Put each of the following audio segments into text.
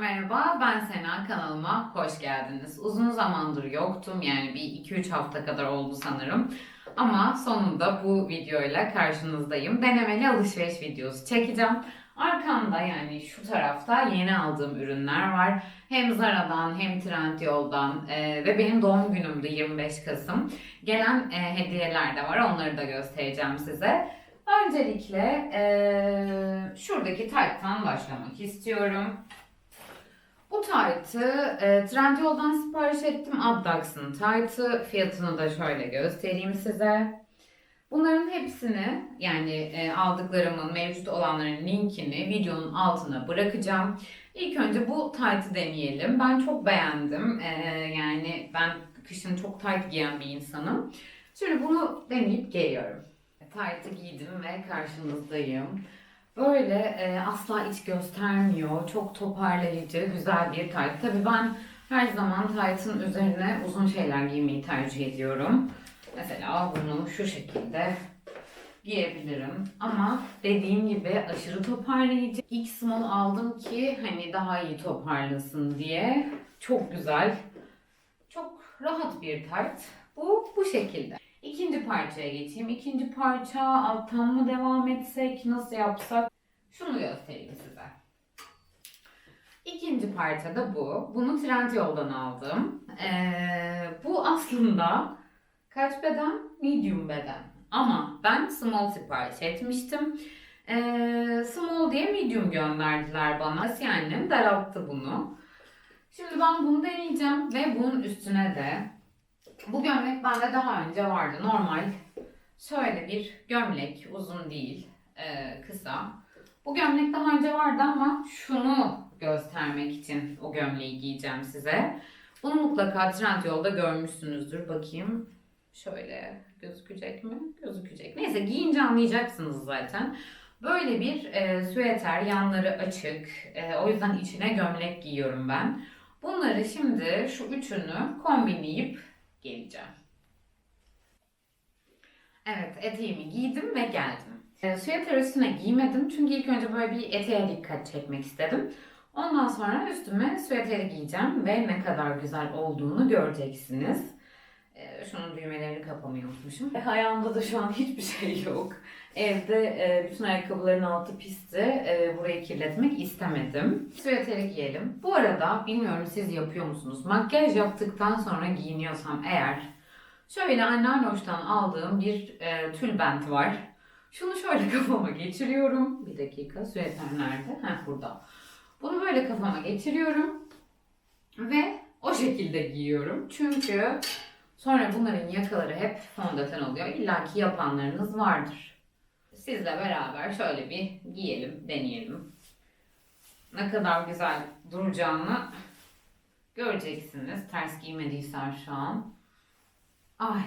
merhaba, ben Sena. Kanalıma hoş geldiniz. Uzun zamandır yoktum, yani bir 2-3 hafta kadar oldu sanırım. Ama sonunda bu videoyla karşınızdayım. Denemeli alışveriş videosu çekeceğim. Arkamda yani şu tarafta yeni aldığım ürünler var. Hem Zara'dan hem Trendyol'dan e, ve benim doğum günümdü 25 Kasım. Gelen e, hediyeler de var, onları da göstereceğim size. Öncelikle e, şuradaki tayttan başlamak istiyorum. Bu taytı e, Trendyol'dan sipariş ettim. Addax'ın taytı. Fiyatını da şöyle göstereyim size. Bunların hepsini yani e, aldıklarımın mevcut olanların linkini videonun altına bırakacağım. İlk önce bu taytı deneyelim. Ben çok beğendim. E, yani ben kışın çok tayt giyen bir insanım. Şimdi bunu deneyip geliyorum. Taytı giydim ve karşınızdayım. Böyle e, asla iç göstermiyor. Çok toparlayıcı, güzel bir tayt. Tabii ben her zaman taytın üzerine uzun şeyler giymeyi tercih ediyorum. Mesela bunu şu şekilde giyebilirim. Ama dediğim gibi aşırı toparlayıcı. İlk small aldım ki hani daha iyi toparlasın diye. Çok güzel. Çok rahat bir tayt. Bu bu şekilde. İkinci parçaya geçeyim. İkinci parça alttan mı devam etsek, nasıl yapsak? Şunu göstereyim size. İkinci parça da bu. Bunu Trendyol'dan aldım. Ee, bu aslında kaç beden? Medium beden. Ama ben small sipariş etmiştim. Ee, small diye medium gönderdiler bana. Asiye annem daralttı bunu. Şimdi ben bunu deneyeceğim ve bunun üstüne de bu gömlek bende daha önce vardı. Normal şöyle bir gömlek. Uzun değil. e, kısa. Bu gömlek daha önce vardı ama şunu göstermek için o gömleği giyeceğim size. Bunu mutlaka Trendyol'da görmüşsünüzdür. Bakayım. Şöyle gözükecek mi? Gözükecek. Neyse giyince anlayacaksınız zaten. Böyle bir e, süeter, yanları açık. E, o yüzden içine gömlek giyiyorum ben. Bunları şimdi şu üçünü kombinleyip geleceğim. Evet, eteğimi giydim ve geldim. E, süeter üstüne giymedim çünkü ilk önce böyle bir eteğe dikkat çekmek istedim. Ondan sonra üstüme süeteri giyeceğim ve ne kadar güzel olduğunu göreceksiniz. E, şunun düğmelerini kapamayı unutmuşum. E, ayağımda da şu an hiçbir şey yok. Evde e, bütün ayakkabıların altı pisti. E, burayı kirletmek istemedim. Süveteri giyelim. Bu arada bilmiyorum siz yapıyor musunuz? Makyaj yaptıktan sonra giyiniyorsam eğer şöyle anneannoştan aldığım bir e, tülbent var. Şunu şöyle kafama geçiriyorum. Bir dakika süveter nerede? Heh burada. Bunu böyle kafama geçiriyorum. Ve o şekilde giyiyorum. Çünkü sonra bunların yakaları hep fondöten oluyor. İlla ki yapanlarınız vardır. Sizle beraber şöyle bir giyelim, deneyelim. Ne kadar güzel duracağını göreceksiniz. Ters giymediysen şu an. Ay.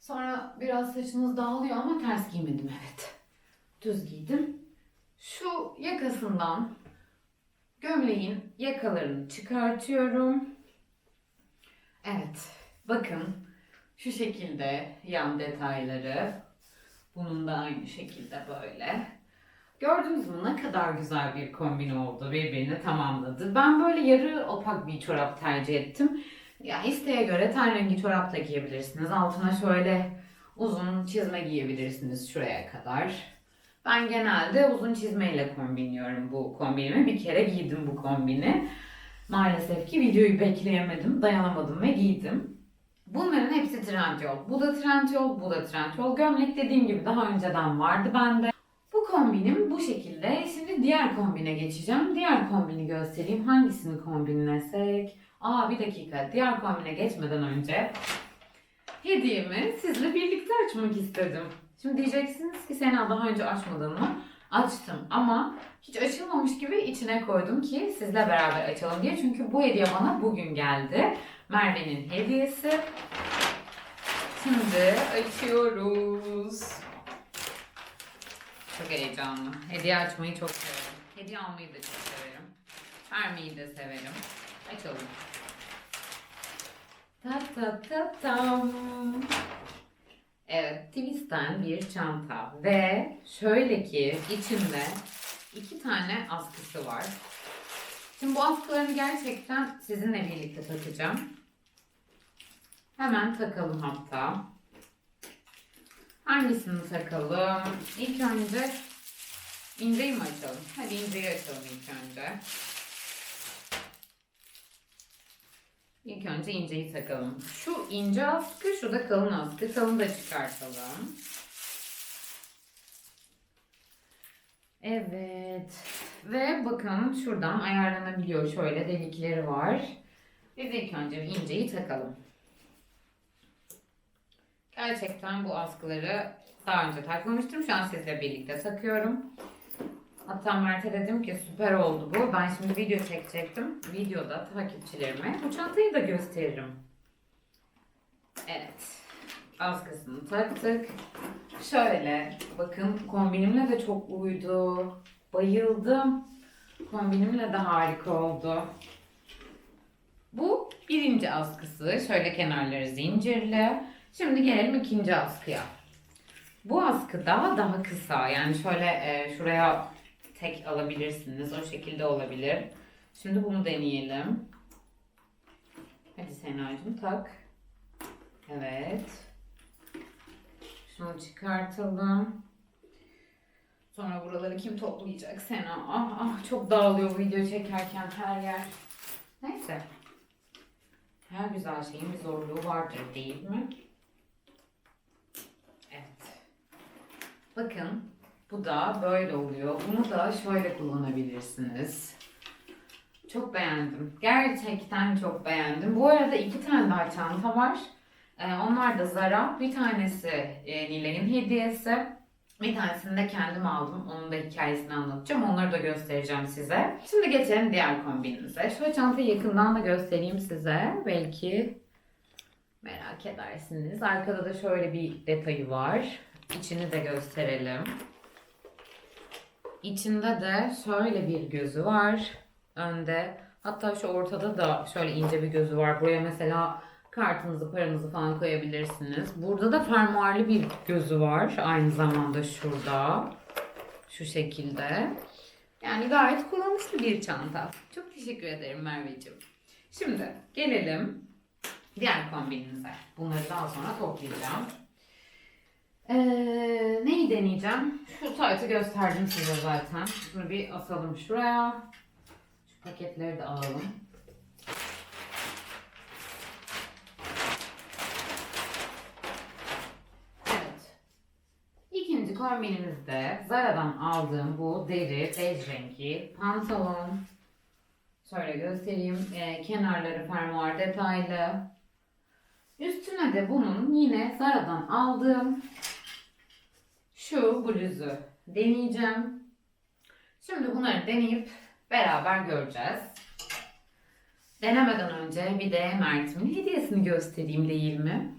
Sonra biraz saçınız dağılıyor ama ters giymedim evet. Düz giydim. Şu yakasından gömleğin yakalarını çıkartıyorum. Evet. Bakın şu şekilde yan detayları. Bunun da aynı şekilde böyle. Gördünüz mü ne kadar güzel bir kombin oldu. Birbirini tamamladı. Ben böyle yarı opak bir çorap tercih ettim. Ya isteğe göre ten rengi çorap da giyebilirsiniz. Altına şöyle uzun çizme giyebilirsiniz şuraya kadar. Ben genelde uzun çizmeyle kombinliyorum bu kombinimi. Bir kere giydim bu kombini. Maalesef ki videoyu bekleyemedim, dayanamadım ve giydim. Bunların hepsi Trendyol. Bu da Trendyol, bu da Trendyol. Gömlek dediğim gibi daha önceden vardı bende. Bu kombinim bu şekilde. Şimdi diğer kombine geçeceğim. Diğer kombini göstereyim. Hangisini kombinlesek? Aa bir dakika. Diğer kombine geçmeden önce hediyemi sizle birlikte açmak istedim. Şimdi diyeceksiniz ki Sena daha önce açmadın mı? Açtım ama hiç açılmamış gibi içine koydum ki sizle beraber açalım diye. Çünkü bu hediye bana bugün geldi. Merve'nin hediyesi. Şimdi açıyoruz. Çok heyecanlı. Hediye açmayı çok severim. Hediye almayı da çok severim. Vermeyi de severim. Açalım. Ta ta ta tam. Evet, Twist'ten bir çanta ve şöyle ki içinde iki tane askısı var. Şimdi bu askılarını gerçekten sizinle birlikte takacağım. Hemen takalım hatta. Hangisini takalım? İlk önce inceyi mi açalım? Hadi inceyi açalım ilk önce. İlk önce inceyi takalım. Şu ince askı, şu da kalın askı. Kalın da çıkartalım. Evet. Ve bakın şuradan ayarlanabiliyor. Şöyle delikleri var. Biz ilk önce inceyi takalım. Gerçekten bu askıları daha önce takmamıştım. Şu an sizle birlikte takıyorum. Hatta Mert'e dedim ki süper oldu bu. Ben şimdi video çekecektim. Videoda takipçilerime bu çantayı da gösteririm. Evet. Askısını taktık. Şöyle bakın kombinimle de çok uydu. Bayıldım. Kombinimle de harika oldu. Bu birinci askısı. Şöyle kenarları zincirli. Şimdi gelelim ikinci askıya. Bu askı daha daha kısa. Yani şöyle e, şuraya tek alabilirsiniz. O şekilde olabilir. Şimdi bunu deneyelim. Hadi Sena'cığım tak. Evet. Şunu çıkartalım. Sonra buraları kim toplayacak Sena? Ah ah çok dağılıyor video çekerken her yer. Neyse. Her güzel şeyin bir zorluğu vardır değil mi? Evet. Bakın bu da böyle oluyor. Bunu da şöyle kullanabilirsiniz. Çok beğendim. Gerçekten çok beğendim. Bu arada iki tane daha çanta var. Ee, onlar da Zara. Bir tanesi e, Nilay'ın hediyesi. Bir tanesini de kendim aldım. Onun da hikayesini anlatacağım. Onları da göstereceğim size. Şimdi geçelim diğer kombinimize. Şöyle çantayı yakından da göstereyim size. Belki merak edersiniz. Arkada da şöyle bir detayı var. İçini de gösterelim. İçinde de şöyle bir gözü var. Önde. Hatta şu ortada da şöyle ince bir gözü var. Buraya mesela kartınızı, paranızı falan koyabilirsiniz. Burada da fermuarlı bir gözü var. Aynı zamanda şurada. Şu şekilde. Yani gayet kullanışlı bir çanta. Çok teşekkür ederim Merveciğim. Şimdi gelelim diğer kombinimize. Bunları daha sonra toplayacağım. Ee, neyi deneyeceğim? Şu taytı gösterdim size zaten. Şunu bir asalım şuraya. Şu paketleri de alalım. Evet. İkinci kombinimizde Zara'dan aldığım bu deri bej rengi pantolon. Şöyle göstereyim. Ee, kenarları fermuar detaylı. Üstüne de bunun yine Zara'dan aldığım şu bluzu deneyeceğim. Şimdi bunları deneyip beraber göreceğiz. Denemeden önce bir de Mert'imin hediyesini göstereyim değil mi?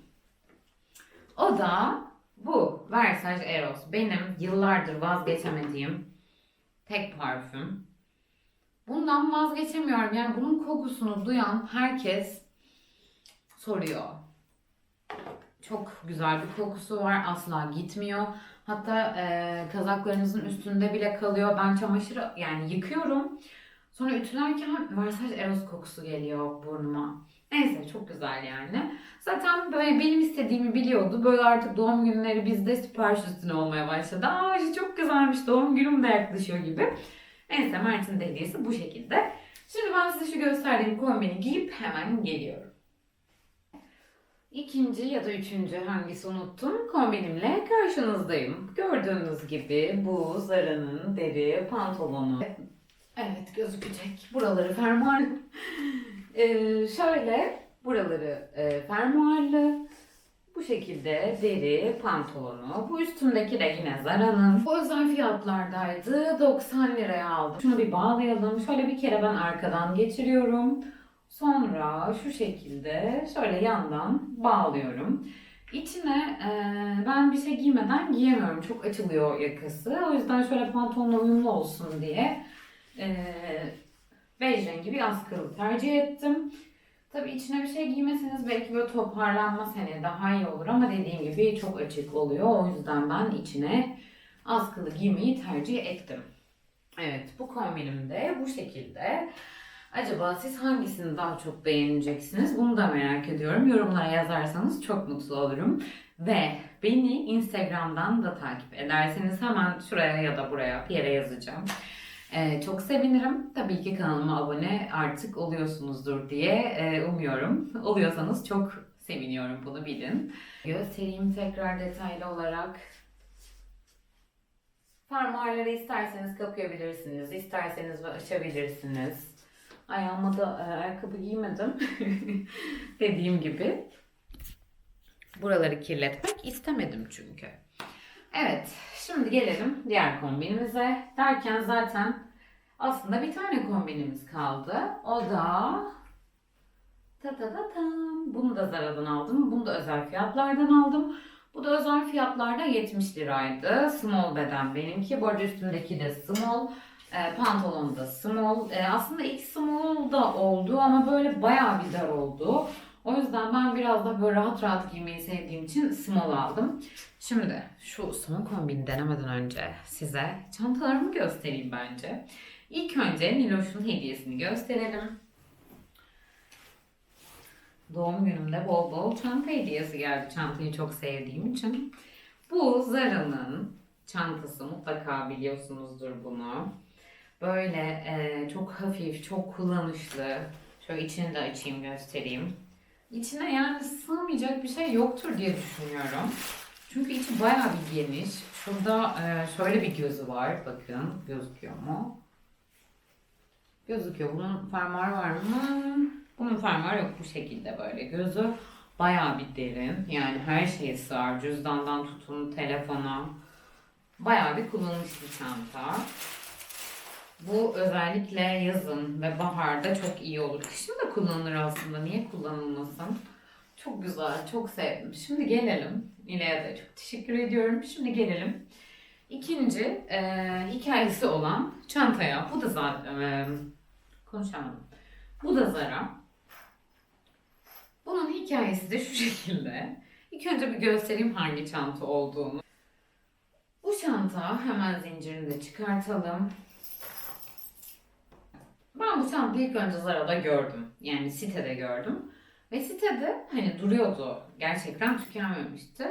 O da bu Versace Eros. Benim yıllardır vazgeçemediğim tek parfüm. Bundan vazgeçemiyorum. Yani bunun kokusunu duyan herkes soruyor. Çok güzel bir kokusu var. Asla gitmiyor. Hatta e, kazaklarınızın üstünde bile kalıyor. Ben çamaşırı yani yıkıyorum. Sonra ütülerken Versace Eros kokusu geliyor burnuma. Neyse çok güzel yani. Zaten böyle benim istediğimi biliyordu. Böyle artık doğum günleri bizde sipariş üstüne olmaya başladı. Aa çok güzelmiş doğum günüm de yaklaşıyor gibi. Neyse Mert'in de hediyesi bu şekilde. Şimdi ben size şu gösterdiğim kombini giyip hemen geliyorum. İkinci ya da üçüncü hangisi unuttum kombinimle karşınızdayım. Gördüğünüz gibi bu Zara'nın deri pantolonu. Evet gözükecek. Buraları fermuar. Ee, şöyle buraları e, fermuarlı. Bu şekilde deri pantolonu. Bu üstümdeki de yine Zara'nın. Bu özel fiyatlardaydı. 90 liraya aldım. Şunu bir bağlayalım. Şöyle bir kere ben arkadan geçiriyorum. Sonra şu şekilde şöyle yandan bağlıyorum. İçine e, ben bir şey giymeden giyemiyorum. Çok açılıyor yakası. O yüzden şöyle pantolonla uyumlu olsun diye e, bej rengi bir askılı tercih ettim. Tabii içine bir şey giymeseniz belki böyle toparlanmaz hani daha iyi olur ama dediğim gibi çok açık oluyor. O yüzden ben içine askılı giymeyi tercih ettim. Evet bu kombinim de bu şekilde. Acaba siz hangisini daha çok beğeneceksiniz? Bunu da merak ediyorum. Yorumlara yazarsanız çok mutlu olurum. Ve beni Instagram'dan da takip ederseniz hemen şuraya ya da buraya bir yere yazacağım. Ee, çok sevinirim. Tabii ki kanalıma abone artık oluyorsunuzdur diye e, umuyorum. Oluyorsanız çok seviniyorum bunu bilin. Göstereyim tekrar detaylı olarak. Fermuarları isterseniz kapayabilirsiniz, isterseniz açabilirsiniz. Ayağıma da e, ayakkabı giymedim. Dediğim gibi. Buraları kirletmek istemedim çünkü. Evet, şimdi gelelim diğer kombinimize. Derken zaten aslında bir tane kombinimiz kaldı. O da ta ta ta tam. Bunu da Zara'dan aldım. Bunu da özel fiyatlardan aldım. Bu da özel fiyatlarda 70 liraydı. Small beden benimki. Bu arada üstündeki de small. E, pantolon da small. E, aslında ilk small da oldu ama böyle bayağı bir dar oldu. O yüzden ben biraz da böyle rahat rahat giymeyi sevdiğim için small aldım. Şimdi şu son kombini denemeden önce size çantalarımı göstereyim bence. İlk önce Niloş'un hediyesini gösterelim. Doğum günümde bol bol çanta hediyesi geldi. Çantayı çok sevdiğim için. Bu Zara'nın çantası mutlaka biliyorsunuzdur bunu. Böyle e, çok hafif, çok kullanışlı. Şöyle içini de açayım göstereyim. İçine yani sığmayacak bir şey yoktur diye düşünüyorum. Çünkü içi bayağı bir geniş. Şurada e, şöyle bir gözü var. Bakın gözüküyor mu? Gözüküyor. Bunun fermuarı var mı? Bunun fermuarı yok bu şekilde böyle. Gözü bayağı bir derin. Yani her şeye sığar. Cüzdandan tutun telefona. Bayağı bir kullanışlı çanta. Bu özellikle yazın ve baharda çok iyi olur. Kışın da kullanılır aslında. Niye kullanılmasın? Çok güzel, çok sevdim. Şimdi gelelim. İle'ye de çok teşekkür ediyorum. Şimdi gelelim. İkinci e, hikayesi olan çantaya. Bu da zaten e, konuşamadım. Bu da Zara. Bunun hikayesi de şu şekilde. İlk önce bir göstereyim hangi çanta olduğunu. Bu çanta hemen zincirini de çıkartalım. Ben bu çantayı ilk önce Zara'da gördüm. Yani sitede gördüm. Ve sitede hani duruyordu. Gerçekten tükenmemişti.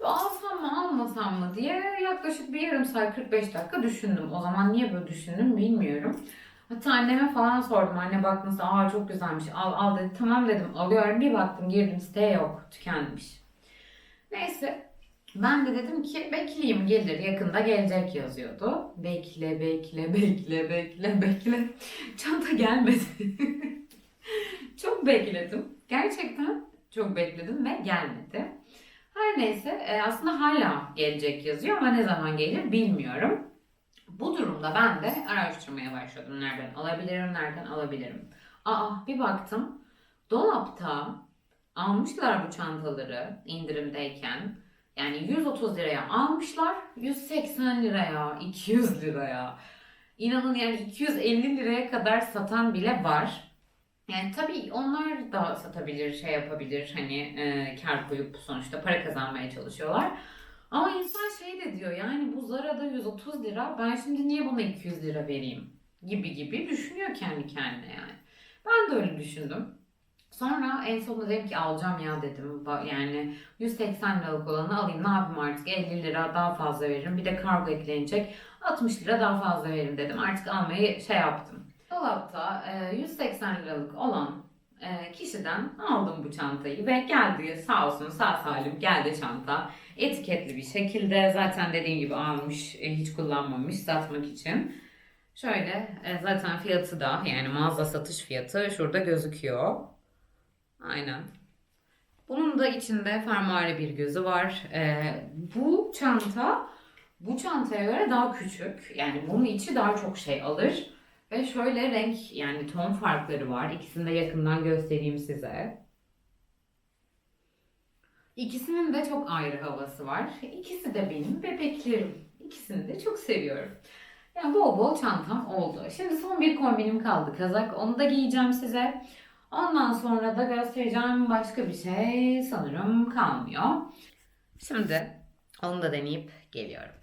Ve alsam mı almasam mı diye yaklaşık bir yarım saat 45 dakika düşündüm. O zaman niye böyle düşündüm bilmiyorum. Hatta anneme falan sordum. Anne bak nasıl aa çok güzelmiş al al dedi. Tamam dedim alıyorum. Bir baktım girdim siteye yok tükenmiş. Neyse ben de dedim ki bekleyeyim gelir yakında gelecek yazıyordu. Bekle bekle bekle bekle bekle. Çanta gelmedi. çok bekledim. Gerçekten çok bekledim ve gelmedi. Her neyse e, aslında hala gelecek yazıyor ama ne zaman gelir bilmiyorum. Bu durumda ben de araştırmaya başladım. Nereden alabilirim, nereden alabilirim. Aa bir baktım dolapta almışlar bu çantaları indirimdeyken. Yani 130 liraya almışlar, 180 liraya, 200 liraya. İnanın yani 250 liraya kadar satan bile var. Yani tabii onlar da satabilir, şey yapabilir, hani e, kar koyup sonuçta para kazanmaya çalışıyorlar. Ama insan şey de diyor yani bu Zara'da 130 lira, ben şimdi niye buna 200 lira vereyim gibi gibi düşünüyor kendi kendine yani. Ben de öyle düşündüm. Sonra en sonunda dedim ki alacağım ya dedim. Yani 180 liralık olanı alayım ne yapayım artık 50 lira daha fazla veririm. Bir de kargo eklenecek 60 lira daha fazla veririm dedim. Artık almayı şey yaptım. Dolapta e, 180 liralık olan e, kişiden aldım bu çantayı ve geldi sağ olsun sağ salim geldi çanta. Etiketli bir şekilde zaten dediğim gibi almış e, hiç kullanmamış satmak için. Şöyle e, zaten fiyatı da yani mağaza satış fiyatı şurada gözüküyor. Aynen. Bunun da içinde fermuarlı bir gözü var. Ee, bu çanta bu çantaya göre daha küçük. Yani bunun içi daha çok şey alır. Ve şöyle renk yani ton farkları var. İkisini de yakından göstereyim size. İkisinin de çok ayrı havası var. İkisi de benim bebeklerim. İkisini de çok seviyorum. Yani bol bol çantam oldu. Şimdi son bir kombinim kaldı kazak. Onu da giyeceğim size. Ondan sonra da göstereceğim başka bir şey sanırım kalmıyor. Şimdi onu da deneyip geliyorum.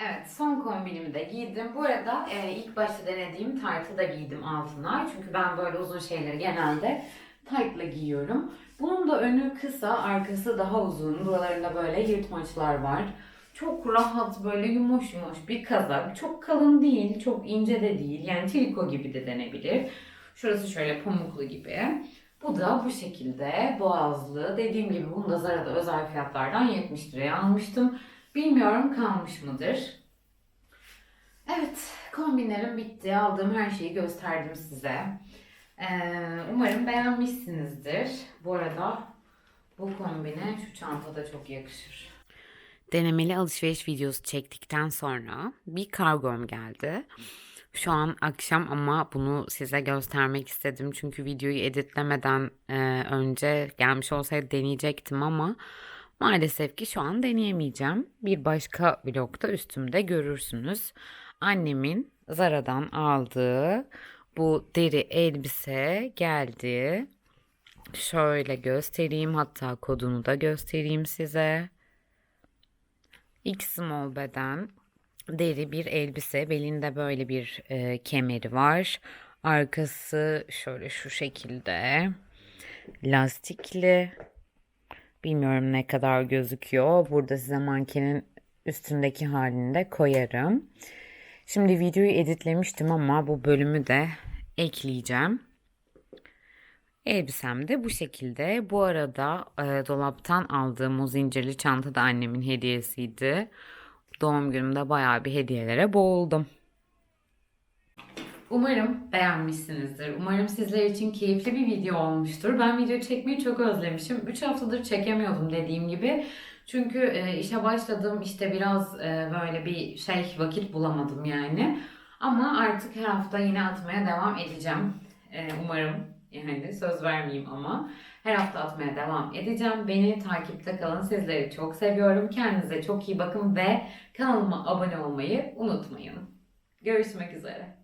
Evet, son kombinimi de giydim. Bu arada e, ilk başta denediğim taytı da giydim altına. Çünkü ben böyle uzun şeyleri genelde taytla giyiyorum. Bunun da önü kısa, arkası daha uzun. Buralarında böyle yırtmaçlar var. Çok rahat, böyle yumuş yumuş bir kazak. Çok kalın değil, çok ince de değil. Yani triko gibi de denebilir. Şurası şöyle pamuklu gibi. Bu da bu şekilde boğazlı. Dediğim gibi bunu da Zara'da özel fiyatlardan 70 liraya almıştım. Bilmiyorum kalmış mıdır? Evet, kombinlerim bitti. Aldığım her şeyi gösterdim size. Ee, umarım beğenmişsinizdir. Bu arada bu kombine şu çanta da çok yakışır. Denemeli alışveriş videosu çektikten sonra bir kargom geldi. Şu an akşam ama bunu size göstermek istedim. Çünkü videoyu editlemeden e, önce gelmiş olsaydı deneyecektim ama maalesef ki şu an deneyemeyeceğim. Bir başka vlogda üstümde görürsünüz. Annemin Zara'dan aldığı bu deri elbise geldi. Şöyle göstereyim hatta kodunu da göstereyim size. X small beden deri bir elbise. Belinde böyle bir e, kemeri var. Arkası şöyle şu şekilde. Lastikli. Bilmiyorum ne kadar gözüküyor. Burada size mankenin üstündeki halini de koyarım. Şimdi videoyu editlemiştim ama bu bölümü de ekleyeceğim. Elbisem de bu şekilde. Bu arada e, dolaptan aldığım o zincirli çanta da annemin hediyesiydi. Doğum günümde bayağı bir hediyelere boğuldum. Umarım beğenmişsinizdir. Umarım sizler için keyifli bir video olmuştur. Ben video çekmeyi çok özlemişim. 3 haftadır çekemiyordum dediğim gibi. Çünkü e, işe başladım işte biraz e, böyle bir şey vakit bulamadım yani. Ama artık her hafta yine atmaya devam edeceğim. E, umarım yani söz vermeyeyim ama her hafta atmaya devam edeceğim. Beni takipte kalın. Sizleri çok seviyorum. Kendinize çok iyi bakın ve kanalıma abone olmayı unutmayın. Görüşmek üzere.